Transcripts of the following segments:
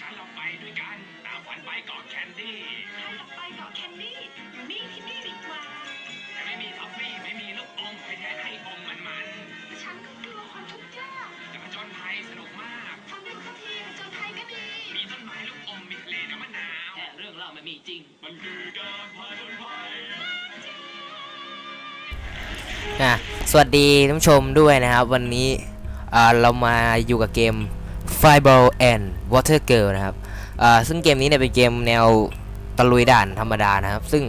ฉันเราไปด้วยกันตามฝันไปเกาะแคนดี้ถ้าอยากไปเกาะแคนดี้อยู่นี่ที่นี่ดีกว่า แต่ไม่มีท็อฟฟี่ไม่มีลูกอมให้แท้ให้อมมันมันฉันก็กลัวความทุกข์ยากๆแต่ผจญภัยสนุกมากทำดูสักทีผจนภัยก็ดี มีต้นไม้ลูกอมมีทะเลน้ำมะนาวแค่เรื่องเล่าไม่มีจริง มันคือการผจญภัยอะสวัสดีท่านผู้ชมด้วยนะครับ วันนี้อ่าเรามาอยู่กับเกม Fireball and Water Girl นะครับอ่าซึ่งเกมนี้เนี่ยเป็นเกมแนวตะลุยด่านธรรมดานะครับ ซึ่ง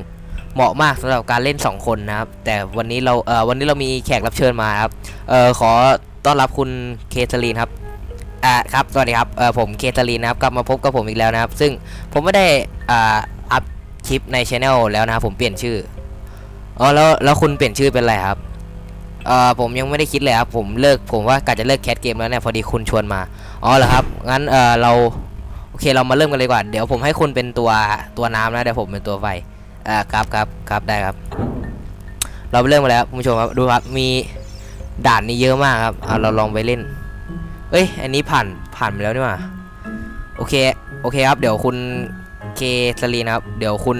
เหมาะมากสำหรับการเล่น 2 คนนะครับ แต่วันนี้เราเอ่อวันนี้เรามีแขกรับเชิญมาครับเอ่อขอต้อนรับคุณเคทลีนครับอ่าครับสวัสดีครับเอ่อผมเคทลีนนะครับกลับมาพบกับผมอีกแล้วนะครับ ซึ่งผมไม่ได้อ่าอัพคลิปในช anel แล้วนะครับผมเปลี่ยนชื่ออ๋อแล้วแล้วคุณเปลี่ยนชื่อเป็นอะไรครับเอ่อผมยังไม่ได้คิดเลยครับผมเลิกผมว่ากะจะเลิกแคสเกมแล้วเนี่ยพอดีคุณชวนมา อ๋อเหรอครับ งั้นเออเราโอเคเรามาเริ่มกันเลยดีกว่า เดี๋ยวผมให้คุณเป็นตัวตัวน้ำนะเดี๋ยวผมเป็นตัวไฟอ่าครับครับครับได้ครับ เราไปเริ่มมาแล้วคุณผู้ชมครับดูครับมีด่านนี้เยอะมากครับเอาเราลองไปเล่น เอ้ยอันนี้ผ่านผ่านไปแล้วนี่หว่าโอเคโอเคครับ เดี๋ยวคุณเคสลีนะครับ เดี๋ยวคุณ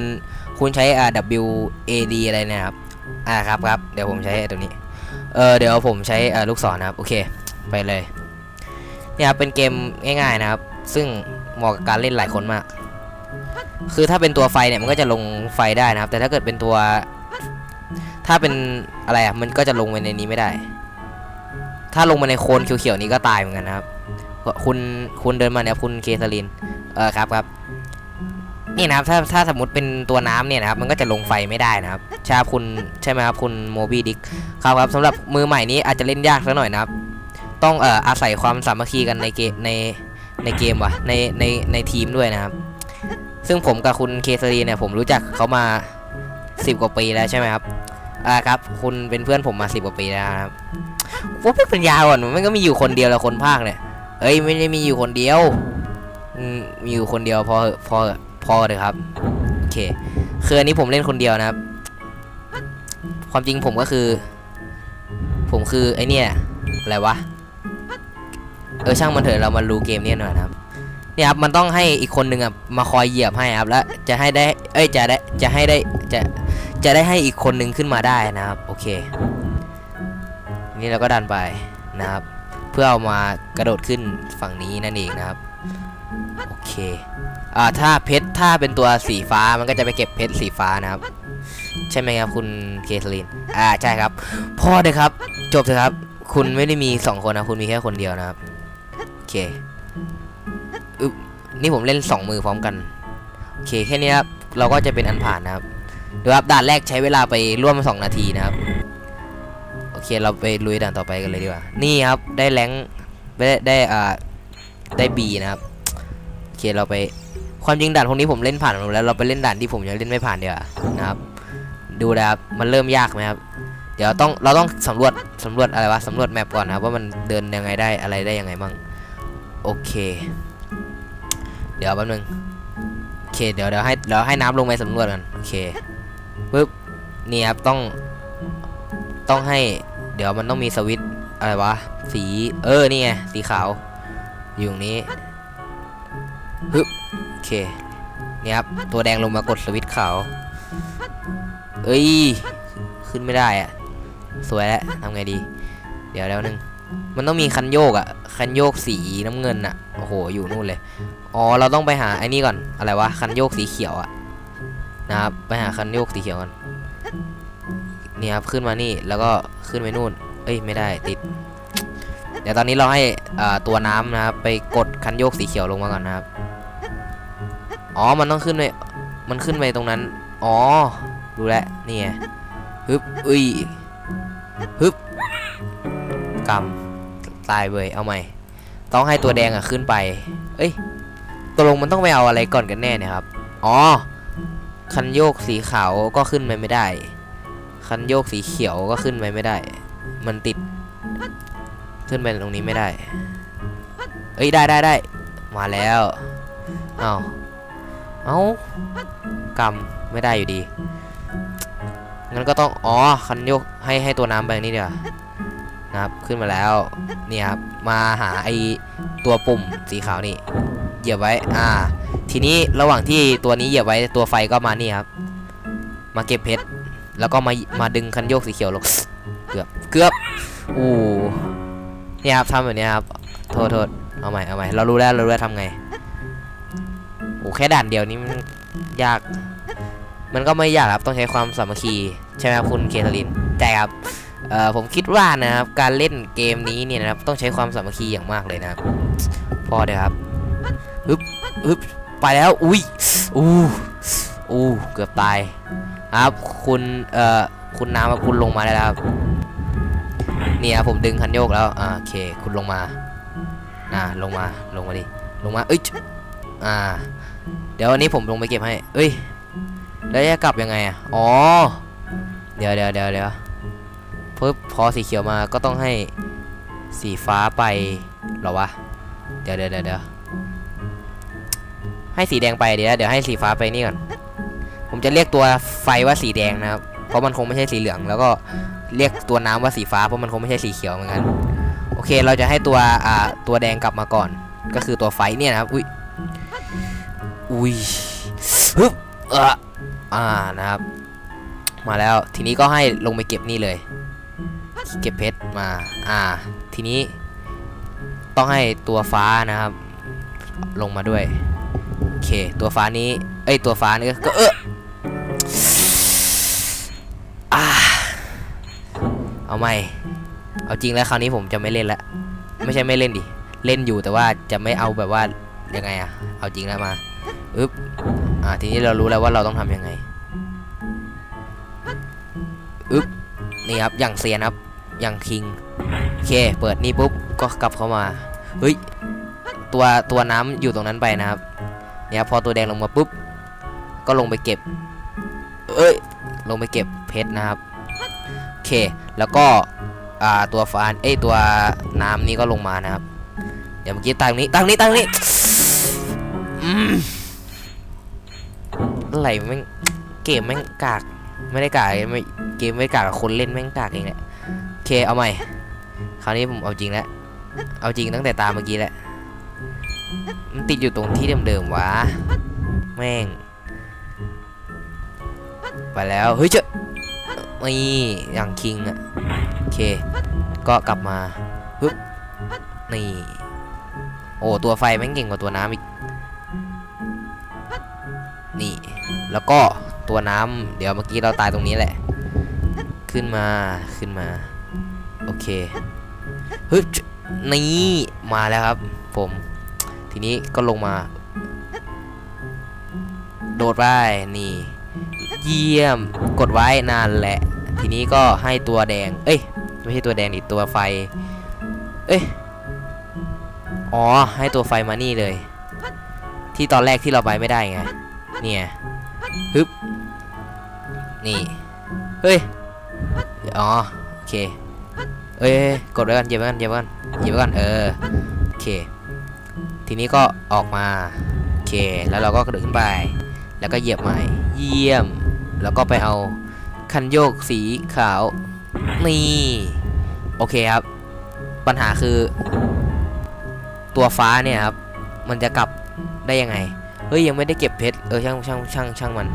คุณใช้อ่า W A D อะไรเนี่ยครับอ่าครับครับเดี๋ยวผมใช้ตัวนี้เออเดี๋ยวผมใช้อ่อลูกศรนะครับโอเค ไปเลย เนี่ยครับเป็นเกมง่ายๆนะครับ ซึ่งเหมาะกับการเล่นหลายคนมาก คือถ้าเป็นตัวไฟเนี่ยมันก็จะลงไฟได้นะครับ แต่ถ้าเกิดเป็นตัว ถ้าเป็นอะไรอะมันก็จะลงไปในนี้ไม่ได้ ถ้าลงมาในโคลนเขียวๆนี้ก็ตายเหมือนกันนะครับ คุณคุณเดินมาเนี่ยคุณเคสลิน เออครับครับนี่นะครับถ้าถ้าสมมติเป็นตัวน้ำเนี่ยนะครับมันก็จะลงไฟไม่ได้นะครับช่ครับคุณใช่ไหมครับคุณโมบีดิกครับครับสำหรับมือใหม่นี้อาจจะเล่นยากสักหน่อยนะครับ ต้องเอ่ออาศัยความสามัคคีกันในเกมในในเกมว่ะในในในทีมด้วยนะครับ ซึ่งผมกับคุณเคสรีเนี่ยผมรู้จักเขามา 10 กว่าปีแล้วใช่ไหมครับอ่าครับ คุณเป็นเพื่อนผมมา 10 กว่าปีแล้วครับว่าเป็นปัญญาอ่อนมันก็มีอยู่คนเดียวแล้วคนภาคเนี่ยเอ้ยไม่ได้มีอยู่คนเดียวมมีอยู่คนเดียวพอพอพอเลยครับโอเคคืออันนี้ผมเล่นคนเดียวนะครับ ความจริงผมก็คือ ผมคือไอเนี่ยอะไรวะ เออช่างมันเถอะเรามารู้เกมนี้หน่อยนะครับเนี่ยครับมันต้องให้อีกคนหนึ่งอะมาคอยเหยียบให้ครับแล้วจะให้ได้เอ้ยจะได้จะให้ได้จะจะได้ให้อีกคนหนึ่งขึ้นมาได้นะครับโอเค นี่เราก็ดันไปนะครับ เพื่อเอามากระโดดขึ้นฝั่งนี้นั่นเองนะครับโอเคอ่าถ้าเพชรถ้าเป็นตัวสีฟ้ามันก็จะไปเก็บเพชรสีฟ้านะครับ ใช่ไหมครับคุณเคสลินอ่าใช่ครับพ่อเลยครับ จบเถอะครับ คุณไม่ได้มีสองคนนะคุณมีแค่คนเดียวนะครับ เคอึบนี่ผมเล่นสองมือพร้อมกัน โอเคแค่นี้ครับ เราก็จะเป็นอันผ่านนะครับดูครับด่านแรกใช้เวลาไปร่วม 2 นาทีนะครับ โอเคเราไปลุยด่านต่อไปกันเลยดีกว่า นี่ครับได้แรงได้ได้อ่าได้บีนะครับ โอเคเราไปความจริงด่านพวกนี้ผมเล่นผ่านมาแล้วเราไปเล่นด่านที่ผมยังเล่นไม่ผ่านเดียวานะครับ ดูนะครับมันเริ่มยากไหมครับ เดี๋ยวต้องเราต้องสำรวจสำรวจอะไรวะสำรวจแมปก่อนนะครับว่ามันเดินยังไงได้อะไรได้ยังไงบ้าง โอเค เดี๋ยวแป๊บนึงโอเคเดี๋ยวเดี๋ยวให้เดี๋ยวให้น้ำลงไปสำรวจกันโอเคปึ๊บนี่ครับต้องต้องให้ เดี๋ยวมันต้องมีสวิตอะไรวะสีเออนี่ไงสีขาวอยู่ตรงนี้ปึ๊บโอเคนี่ครับตัวแดงลงมากดสวิตขาวเอ้ยขึ้นไม่ได้อะสวยแล้วทำไงดี เดี๋ยวแล้วนึง มันต้องมีคันโยกอะคันโยกสีน้ำเงินอะโอ้โหอยู่นู่นเลยอ๋อเราต้องไปหาไอ้นี่ก่อนอะไรวะคันโยกสีเขียวอะนะครับไปหาคันโยกสีเขียวก่อนนี่ครับขึ้นมานี่แล้วก็ขึ้นไปนู่น เอ้ยไม่ได้ติด เดี๋ยวตอนนี้เราให้ตัวน้ำนะครับไปกดคันโยกสีเขียวลงมาก่อนนะครับอ๋อมันต้องขึ้นไปมันขึ้นไปตรงนั้นอ๋อรู้แลนี่ไงฮึบอุ้ยฮึบกำ ตายเว้ยเอาใหม่ ต้องให้ตัวแดงอะขึ้นไป เอ้ยตกลงมันต้องไปเอาอะไรก่อนกันแน่เนี่ยครับ อ๋อ คันโยกสีขาวก็ขึ้นไปไม่ได้ คันโยกสีเขียวก็ขึ้นไปไม่ได้ มันติด ขึ้นไปตรงนี้ไม่ได้ เอ้ยได้ได้ได้ มาแล้ว เอาเอากำไม่ได้อยู่ดี งั้นก็ต้อง อ๋อ คันโยกให้ให้ตัวน้ำไปนี่เดียว นะครับ ขึ้นมาแล้ว นี่ครับ มาหาไอตัวปุ่มสีขาวนี่ เหยียบไว้ อ่า ทีนี้ระหว่างที่ตัวนี้เหยียบไว้ตัวไฟก็มานี่ครับ มาเก็บเพชร แล้วก็มา มาดึงคันโยกสีเขียวลง เกือบ เกือบ อู้เนี่ยครับทำแบบนี้ครับ โทษโทษเอาใหม่ เอาใหม่ เรารู้แล้ว เรารู้แล้วทำไง โอ้แค่ด่านเดียวนี้มันยาก มันก็ไม่ยากครับ ต้องใช้ความสามัคคี ใช่ไหมครับคุณเคทลินใช่ครับ เอ่อผมคิดว่านะครับการเล่นเกมนี้เนี่ยนะครับต้องใช้ความสามัคคีอย่างมากเลยนะพอเดี๋ยวครับฮึบฮึบไปแล้วอุ้ยอู้อู้เกือบตายครับคุณเอ่อคุณน้ำคุณลงมาได้แล้วครับนี่ครับผมดึงคันโยกแล้วอ่าโอเคคุณลงมาอ่าลงมาลงมาดิลงมาเอ้ยอ่า เดี๋ยววันนี้ผมลงไปเก็บให้เอ้ยแล้วจะกลับยังไงอะอ๋อเดี๋ยวเดี๋ยวเดี๋ยวเดี๋ยว ปึ๊บพอสีเขียวมาก็ต้องให้สีฟ้าไปหรอวะ เดี๋ยวเดี๋ยวเดี๋ยวให้สีแดงไปเดี๋ยวเดี๋ยวให้สีฟ้าไปนี่ก่อน ผมจะเรียกตัวไฟว่าสีแดงนะครับ เพราะมันคงไม่ใช่สีเหลือง แล้วก็เรียกตัวน้ำว่าสีฟ้าเพราะมันคงไม่ใช่สีเขียวเหมือนกัน โอเค เราจะให้ตัวอ่าตัวแดงกลับมาก่อน ก็คือตัวไฟเนี่ยนะครับ อุ้ย อุ้ยฮึบอ่านะครับ มาแล้ว ทีนี้ก็ให้ลงไปเก็บนี่เลย เก็บเพชรมา อ่า ทีนี้ต้องให้ตัวฟ้านะครับ ลงมาด้วย โอเค ตัวฟ้านี้ เอ้ย ตัวฟ้านี่ก็เอออ่าเอาใหม่ เอาจริงแล้วคราวนี้ผมจะไม่เล่นละ ไม่ใช่ไม่เล่นดิ เล่นอยู่แต่ว่าจะไม่เอาแบบว่ายังไงอะเอาจริงแล้วมาอึ๊บ อ่า ทีนี้เรารู้แล้วว่าเราต้องทำยังไง อึ๊บ นี่ครับ อย่างเซียนครับ อย่างคิงโอเค เปิดนี่ปุ๊บก็กลับเข้ามาเฮ้ยตัวตัวน้ำอยู่ตรงนั้นไปนะครับ เนี่ยพอตัวแดงลงมาปุ๊บก็ลงไปเก็บ เอ้ยลงไปเก็บเพชรนะครับโอเคแล้วก็อ่าตัวฟานเอ้ยตัวน้ำนี่ก็ลงมานะครับ เดี๋ยวเมื่อกี้ตั้งนี้ตั้งนี้ตั้งนี้อืมอะไรแม่งเกมแม่งกาก ไม่ได้กากไม่เกมไม่กากคนเล่นแม่งกากเองแหละ เคเอาใหม่ คราวนี้ผมเอาจริงแล้ว เอาจริงตั้งแต่ตามเมื่อกี้แหละมันติดอยู่ตรงที่เดิมๆวะ แม่ง ไปแล้ว เฮ้ยเจ้านี่อย่างคิงอะโอเค ก็กลับมาฮึบนี่ โอ้ ตัวไฟแม่งเก่งกว่าตัวน้ำอีก นี่ แล้วก็ตัวน้ำเดี๋ยวเมื่อกี้เราตายตรงนี้แหละ ขึ้นมา ขึ้นมา โอเคฮึบนี่มาแล้วครับ ผม ทีนี้ก็ลงมา โดดไปนี่ เยี่ยมกดไว้นานแหละ ทีนี้ก็ให้ตัวแดง เอ้ย ไม่ใช่ตัวแดงดิตัวไฟ เอ้ยอ๋อ ให้ตัวไฟมานี่เลย ที่ตอนแรกที่เราไปไม่ได้ไงเนี่ยฮึบนี่ เฮ้ย อ๋อ โอเค เอ้ยกดไว้กันเหยียบไว้กันเหยียบไว้กันเหยียบไว้กันเออโอเค ทีนี้ก็ออกมาโอเคแล้วเราก็กระโดดขึ้นไปแล้วก็เหยียบใหม่เยี่ยม แล้วก็ไปเอาคันโยกสีขาวนี่โอเคครับ ปัญหาคือ ตัวฟ้าเนี่ยครับ มันจะกลับได้ยังไงเฮ้ยยังไม่ได้เก็บเพชรเออช่างช่างช่างช่างมัน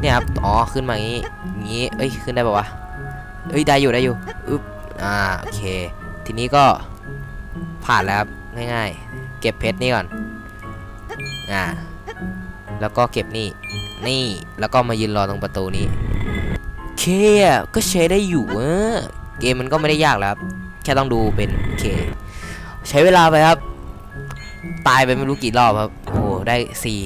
เนี่ยครับอ๋อขึ้นมาอย่างนี้อย่างนี้เอ้ยขึ้นได้ปะวะ เอ้ยได้อยู่ได้อยู่อึ๊บอ่าโอเค ทีนี้ก็ผ่านแล้วครับง่ายๆ เก็บเพชรนี่ก่อนอ่าแล้วก็เก็บนี่ นี่แล้วก็มายืนรอตรงประตูนี้เคก็ใช้ได้อยู่เออเกมมันก็ไม่ได้ยากแล้วครับแค่ต้องดูเป็นเค ใช้เวลาไปครับ ตายไปไม่รู้กี่รอบครับโอ้ได้สี่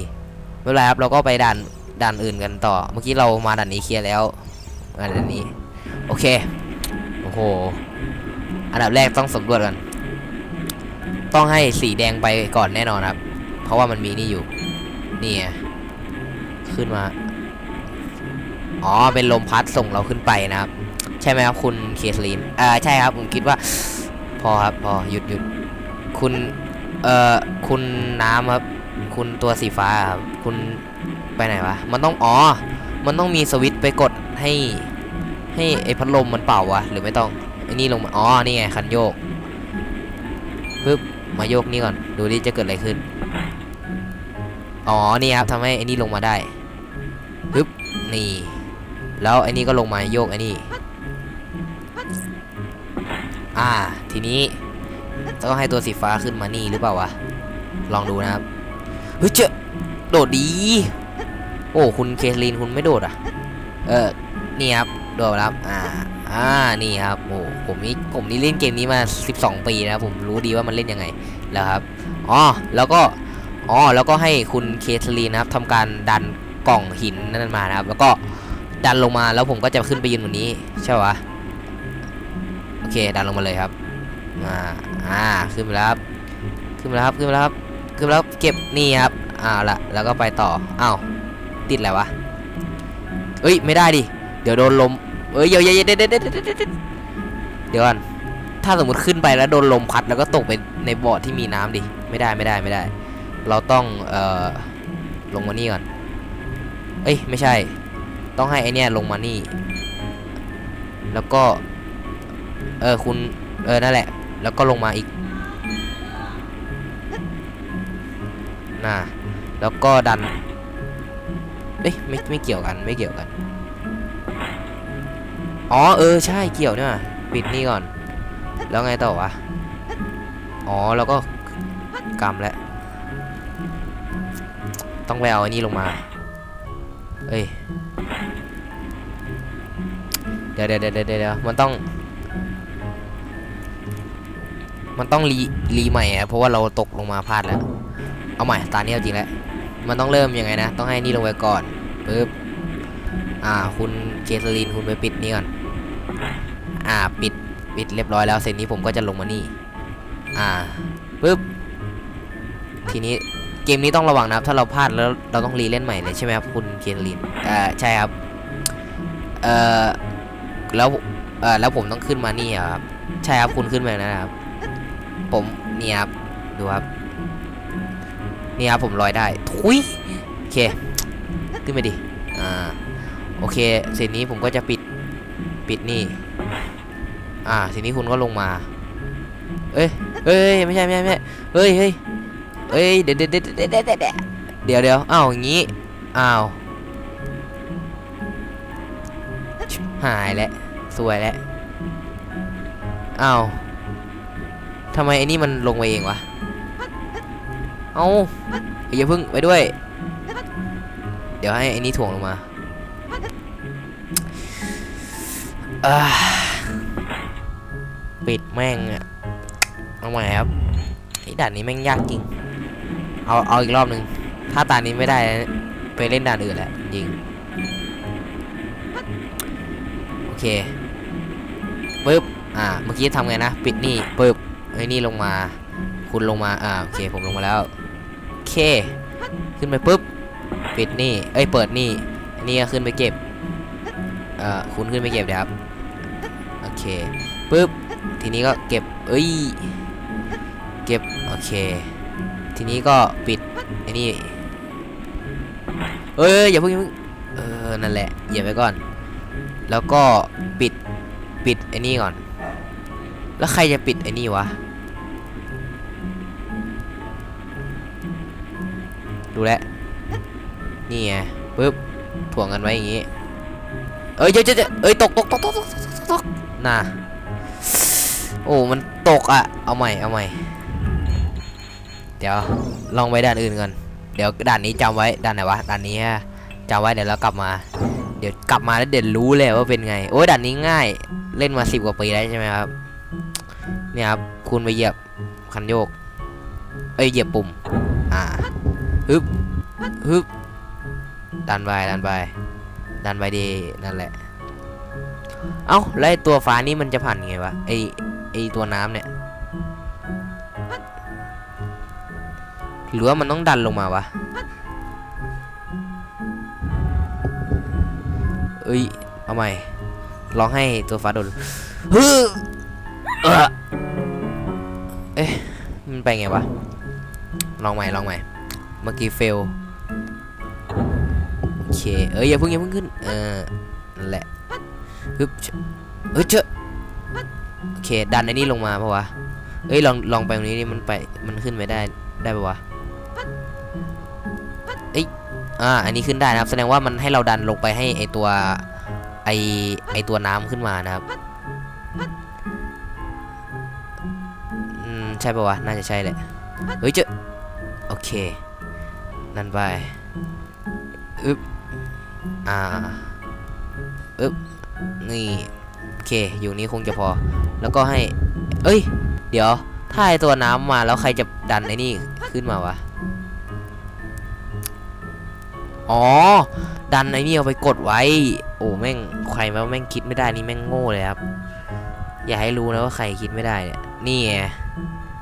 ไม่เป็นไรครับเราก็ไปด่านด่านอื่นกันต่อ เมื่อกี้เรามาด่านนี้เคลียร์แล้วมาด่านนี้ โอเค โอ้โห อันดับแรกต้องสำรวจกัน ต้องให้สีแดงไปก่อนแน่นอนครับ เพราะว่ามันมีนี่อยู่ นี่ไงขึ้นมา อ๋อ เป็นลมพัดส่งเราขึ้นไปนะครับ ใช่ไหมครับคุณเคสลีนอ่า ใช่ครับ ผมคิดว่า พอครับ พอ หยุดหยุด คุณ เอ่อ คุณน้ำครับ คุณตัวสีฟ้าครับ คุณไปไหนวะ มันต้อง อ๋อ มันต้องมีสวิตช์ไปกดให้ ให้ไอ้พัดลมมันเป่าวะหรือไม่ต้องไอ้นี่ลงมาอ๋อนี่ไงคันโยกปึ๊บมาโยกนี่ก่อนดูดิจะเกิดอะไรขึ้นอ๋อนี่ครับทำให้ไอ้นี่ลงมาได้ปึ๊บนี่ แล้วไอ้นี่ก็ลงมาโยกไอ้นี่อ่าทีนี้ต้องให้ตัวสีฟ้าขึ้นมานี่หรือเปล่าวะลองดูนะครับเฮ้ยเจอโดดดี โอ้คุณเคสลินคุณไม่โดดอะ เออนี่ครับ โดดแล้วครับอ่าอ่านี่ครับโอ้ผมนี่ผมนี่เล่นเกมนี้มา 12 ปีนะครับผมรู้ดีว่ามันเล่นยังไงแล้วครับอ๋อแล้วก็อ๋อแล้วก็ให้คุณเคสลีนะครับทำการดันกล่องหินนั่นมานะครับ แล้วก็ดันลงมาแล้วผมก็จะขึ้นไปยืนบนนี้ใช่ปะโอเค ดันลงมาเลยครับอ่าอ่าขึ้นไปแล้วครับขึ้นไปแล้วครับขึ้นไปแล้วครับขึ้นไปแล้วเก็บนี่ครับอ่าละแล้วก็ไปต่ออ้าวติดอะไรวะเอ้ยไม่ได้ดิเดี๋ยวโดนลม เอ้ยเดี๋ยวเดี๋ยวเดี๋ยวเดี๋ยวเดี๋ยวเดี๋ยวก่อนถ้าสมมติขึ้นไปแล้วโดนลมพัดแล้วก็ตกไปในบ่อที่มีน้ำดิไม่ได้ไม่ได้ไม่ได้ เราต้องเอ่อลงมานี่ก่อนเอ้ยไม่ใช่ ต้องให้ไอเนี้ยลงมานี่ แล้วก็เออคุณเออนั่นแหละ แล้วก็ลงมาอีกน่ะแล้วก็ดันเอ้ยไม่ไม่เกี่ยวกันไม่เกี่ยวกัน อ๋อเออใช่เกี่ยวเนี่ยปิดนี่ก่อน แล้วไงต่อวะอ๋อแล้วก็กำแล้วต้องไปเอาอันนี้ลงมาเอ้ยเดี๋ยวเดี๋ยวเดี๋ยวเดี๋ยวมันต้อง มันต้องรีรีใหม่อะเพราะว่าเราตกลงมาพลาดแล้ว เอาใหม่ตาเนี้เอาจริงแล้วมันต้องเริ่มยังไงนะ ต้องให้นี่ลงไปก่อนปึ๊บอ่า คุณเจสลินคุณไปปิดนี่ก่อน อ่าปิดปิดเรียบร้อยแล้วเสร็จนี้ผมก็จะลงมานี่ อ่าปึ๊บทีนี้เกมนี้ต้องระวังนะครับ ถ้าเราพลาดแล้วเราต้องรีเล่นใหม่เลยใช่ไหมครับคุณเคนลินอ่อใช่ครับเอ่อแล้วเอ่อแล้วผมต้องขึ้นมานี่เหรอครับใช่ครับคุณขึ้นมานะครับ ผมเนี่ยครับดูครับนี่ครับผมลอยได้ทุยโอเคขึ้นไปดิอ่าโอเคเสร็จนี้ผมก็จะปิดปิดนี่ อ่า ทีนี้คุณก็ลงมา เอ้ยเอ้ย ไม่ใช่ไม่ใช่ไม่ใช่เฮ้ยเฮ้ยเอ้ย เดี๋ยวเดี๋ยวเดี๋ยวเดี๋ยวเดี๋ยวเดี๋ยวเดี๋ยวอ้าวอย่างงี้ อ้าว หายแล้ว สวยแล้ว อ้าวทำไมไอ้นี่มันลงไปเองวะ เอาอย่าพึ่งไปด้วย เดี๋ยวให้ไอ้นี่ถ่วงลงมาอ่า ปิดแม่งอะเอาใหม่ครับไอ้ด่านนี้แม่งยากจริง เอาเอาอีกรอบหนึ่งถ้าตานี้ไม่ได้ไปเล่นด่านอื่นแหละจริงโอเคปึ๊บอ่าเมื่อกี้ทำไงนะ ปิดนี่ปึ๊บไอ้นี่ลงมา คุณลงมาอ่าโอเคผมลงมาแล้วโอเค ขึ้นไปปึ๊บปิดนี่เอ้ยเปิดนี่อันนี่ก็ขึ้นไปเก็บเอ่อคุณขึ้นไปเก็บเดี๋ยวครับโอเคปึ๊บ ทีนี้ก็เก็บ เอ้ย เก็บ โอเค ทีนี้ก็ปิดไอ้นี่ เอ้ย อย่าเพิ่งอย่าเพิ่ง เออ นั่นแหละ เหยียบไปก่อน แล้วก็ปิด ปิดไอ้นี่ก่อน แล้วใครจะปิดไอ้นี่วะ ดูแล นี่ไงปึ๊บ ถ่วงกันไว้อย่างงี้ เอ้ยเจ๊เจ๊เอ้ย ตกตกตกตกตกตกน่ะ โอ้มันตกอะเอาใหม่เอาใหม่เดี๋ยวลองไปด่านอื่นก่อนเดี๋ยวด่านนี้จำไว้ด่านไหนวะด่านนี้ฮะจำไว้เดี๋ยวเรากลับมา เดี๋ยวกลับมาแล้วเดี๋ยวรู้เลยว่าเป็นไงโอ้ยด่านนี้ง่ายเล่นมาสิบกว่าปีแล้วใช่ไหมครับเนี่ยครับคุณไปเหยียบคันโยกเอ้ยเหยียบปุ่มอ่าฮึบฮึบดันไปดันไปดันไปดีนั่นแหละเอ้าแล้วไอตัวฟ้านี่มันจะผ่านไงวะไอ ไอตัวน้ำเนี่ย หรือว่ามันต้องดันลงมาวะ เอ้ย เอาใหม่ลองให้ตัวฟ้าโดนฮึเออเอ๊ะ มันไปไงวะ ลองใหม่ ลองใหม่ เมื่อกี้เฟล โอเค เอ้ยอย่าเพิ่งอย่าเพิ่งขึ้น เออนั่นแหละฮึบเฮ้ยเจอ โอเค ดันไอ้นี่ลงมาปะวะเอ้ยลองลองไปตรงนี้ดิมันไปมันขึ้นไปได้ได้ปะวะเอ้ยอ่าอันนี้ขึ้นได้นะครับ แสดงว่ามันให้เราดันลงไปให้ไอตัวไอไอตัวน้ำขึ้นมานะครับอืมใช่ปะวะน่าจะใช่แหละเฮ้ยเจอโอเค นั่นไปอึ๊บอ่าอึ๊บนี่โอเค อยู่นี้คงจะพอ แล้วก็ให้ เอ้ย เดี๋ยว ถ้าไอตัวน้ำมาแล้วใครจะดันไอ้นี่ขึ้นมาวะ อ๋อ ดันไอ้นี่เอาไปกดไว้ โอ้แม่งใครมาแม่งคิดไม่ได้นี่แม่งโง่เลยครับ อย่าให้รู้นะว่าใครคิดไม่ได้เนี่ย นี่ไง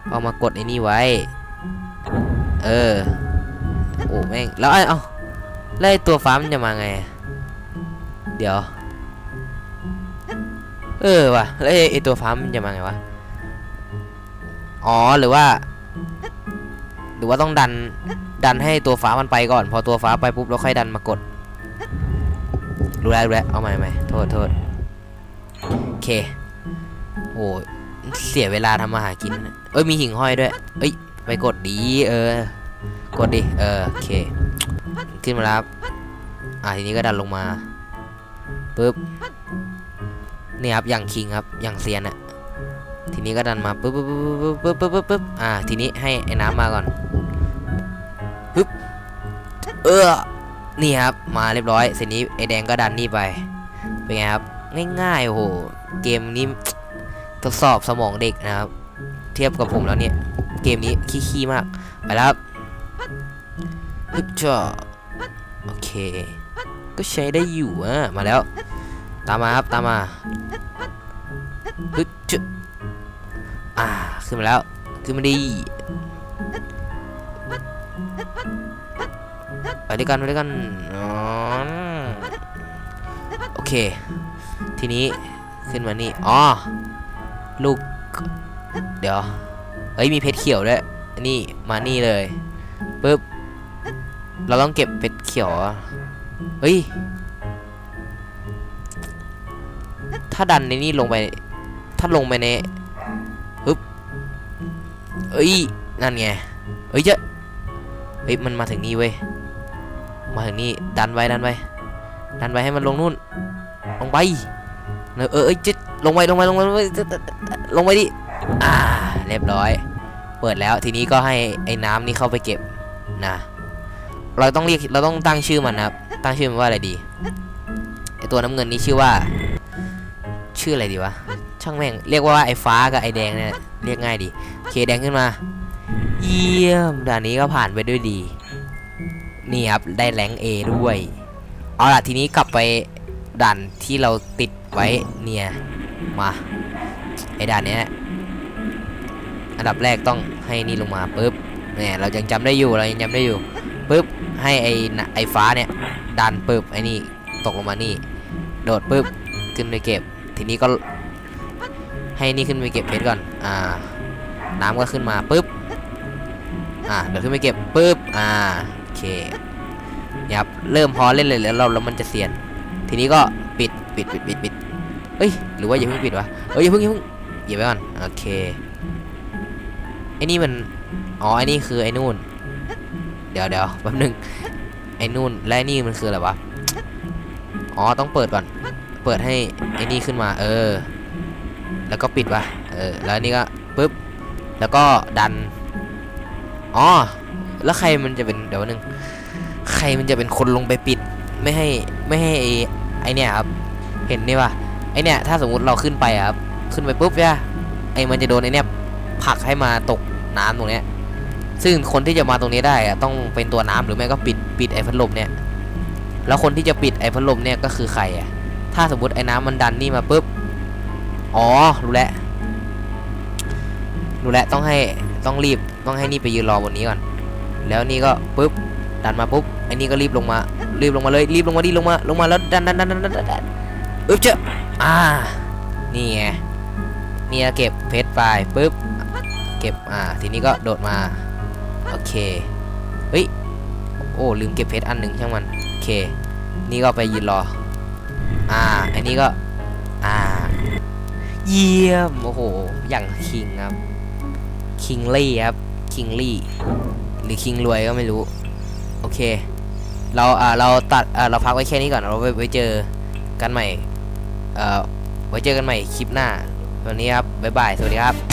เอามากดไอ้นี่ไว้ เออ โอ้แม่ง แล้วไอ้เอ้าแล้วไอ้ตัวฟ้ามันจะมาไง เดี๋ยว เออว่ะแล้วไอตัวฟ้ามันจะมาไงวะ อ๋อหรือว่า หรือว่าต้องดันดันให้ตัวฟ้ามันไปก่อน พอตัวฟ้าไปปุ๊บเราค่อยดันมากดรู้แล้วรู้แล้วเอาใหม่ใหม่โทษโทษโอเคโอ้เสียเวลาทำมาหากินเอ้ยมีหิ่งห้อยด้วย เอ้ยไปกดดีเออกดดิเออโอเค ขึ้นมาแล้วอ่าทีนี้ก็ดันลงมาปึ๊บ นี่ครับอย่างคิงครับอย่างเซียนอะทีนี้ก็ดันมาปึ๊บปึ๊บปึ๊บปึ๊บปึ๊บปึ๊บปึ๊บอ่าทีนี้ให้ไอ้น้ำมาก่อนปึ๊บเออนี่ครับมาเรียบร้อยเสร็จนี้ไอ้แดงก็ดันนี่ไปเป็นไงครับง่ายๆโอ้โหเกมนี้ทดสอบสมองเด็กนะครับ เทียบกับผมแล้วเนี่ยเกมนี้ขี้ๆมากไปแล้วครับฮึบจ่อโอเค ก็ใช้ได้อยู่อะมาแล้ว ตามมาครับตามมาฮึบจ่ออ่าขึ้นมาแล้วขึ้นมาดีไปด้วยกันไปด้วยกันอ๋อโอเค ทีนี้ขึ้นมานี่อ๋อลูก เดี๋ยวเอ้ยมีเพชรเขียวด้วยนี่มานี่เลยปึ๊บเราต้องเก็บเพชรเขียวเฮ้ย ถ้าดันในนี่ลงไป ถ้าลงไปในปึ๊บเอ้ย นั่นไง เอ้ยเจ๊ะเฮ้ย มันมาถึงนี่เว้ย มาถึงนี่ ดันไว้ ดันไว้ ดันไว้ให้มันลงนู่น ลงไป เออเอ้ยเจ๊ะลงไป ลงไป ลงไป ลงไปลงไปดิ อ่า เรียบร้อย เปิดแล้ว ทีนี้ก็ให้ไอ้น้ำนี่เข้าไปเก็บนะ เราต้องเรียก เราต้องตั้งชื่อมันนะครับ ตั้งชื่อมันว่าอะไรดี ไอตัวน้ำเงินนี้ชื่อว่า ชื่ออะไรดีวะ ช่างแม่ง เรียกว่าไอ้ฟ้ากับไอ้แดงเนี่ยเรียกง่ายดีเคแดงขึ้นมา เยี่ยมด่านนี้ก็ผ่านไปด้วยดี นี่ครับ ได้แรงเอด้วย เอาล่ะ ทีนี้กลับไปด่านที่เราติดไว้เนี่ย มา ไอ้ด่านเนี้ยอันดับแรกต้องให้นี่ลงมาปุ๊บเนี่ยเรายังจำได้อยู่เรายังจำได้อยู่ปุ๊บให้ไอ้ไอ้ฟ้าเนี่ยดันปุ๊บไอ้นี่ตกลงมานี่ โดดปุ๊บขึ้นไปเก็บ ทีนี้ก็ให้นี่ขึ้นไปเก็บเพชรก่อน อ่า น้ำก็ขึ้นมาปุ๊บ อ่า เดี๋ยวขึ้นไปเก็บปุ๊บ อ่า โอเคนี่ครับ เริ่มพอเล่นเลยแล้วเราแล้วมันจะเสียน ทีนี้ก็ปิด ปิด ปิด ปิด ปิด เอ้ย หรือว่าอย่าเพิ่งปิดวะ เอ้ยอย่าเพิ่งอย่าเพิ่งหยิบไว้ก่อน โอเค ไอ้นี่มัน อ๋อ ไอ้นี่คือไอ้นู่น เดี๋ยวเดี๋ยวแป๊บนึง ไอ้นู่น และไอ้นี่มันคืออะไรวะ อ๋อ ต้องเปิดก่อน เปิดให้ไอ้นี่ขึ้นมา เออ แล้วก็ปิดวะเออ แล้วนี่ก็ปึ๊บ แล้วก็ดัน อ๋อ แล้วใครมันจะเป็นเดี๋ยวนึง ใครมันจะเป็นคนลงไปปิด ไม่ให้ไม่ให้ไอ้ไอเนี่ยครับ เห็นนี่ปะไอเนี่ยถ้าสมมุติเราขึ้นไปครับ ขึ้นไปปุ๊บเนี่ยไอมันจะโดนไอเนี่ยผลักให้มาตกน้ำตรงเนี้ย ซึ่งคนที่จะมาตรงนี้ได้ต้องเป็นตัวน้ำหรือไม่ก็ปิดปิดไอพัดลมเนี่ย แล้วคนที่จะปิดไอพัดลมเนี่ยก็คือใครอะ ถ้าสมมติไอ้น้ำมันดันนี่มาปุ๊บ อ๋อ รู้แล้ว รู้แล้วต้องให้ต้องรีบต้องให้นี่ไปยืนรอบนนี้ก่อน แล้วนี่ก็ปุ๊บดันมาปุ๊บไอ้นี่ก็รีบลงมา รีบลงมาเลยรีบลงมาดิลงมาลงมาแล้วดันดันดันดันดันดันดันอึ๊บเจ้าอ่า นี่ไงนี่เก็บเพชรไปปุ๊บเก็บอ่าทีนี้ก็โดดมาโอเคเฮ้ยโอ้ลืมเก็บเพชรอันหนึ่งช่างมันโอเค นี่ก็ไปยืนรอ อ่า อันนี้ก็ อ่า เยี่ยม โอ้โห อย่างคิงครับ คิงลี่ครับ คิงลี่ หรือคิงรวยก็ไม่รู้ โอเค เราอ่าเราตัดอ่าเราพักไว้แค่นี้ก่อน เราไว้ไว้เจอกันใหม่ เอ่อ ไว้เจอกันใหม่คลิปหน้า วันนี้ครับ บ๊ายบาย สวัสดีครับ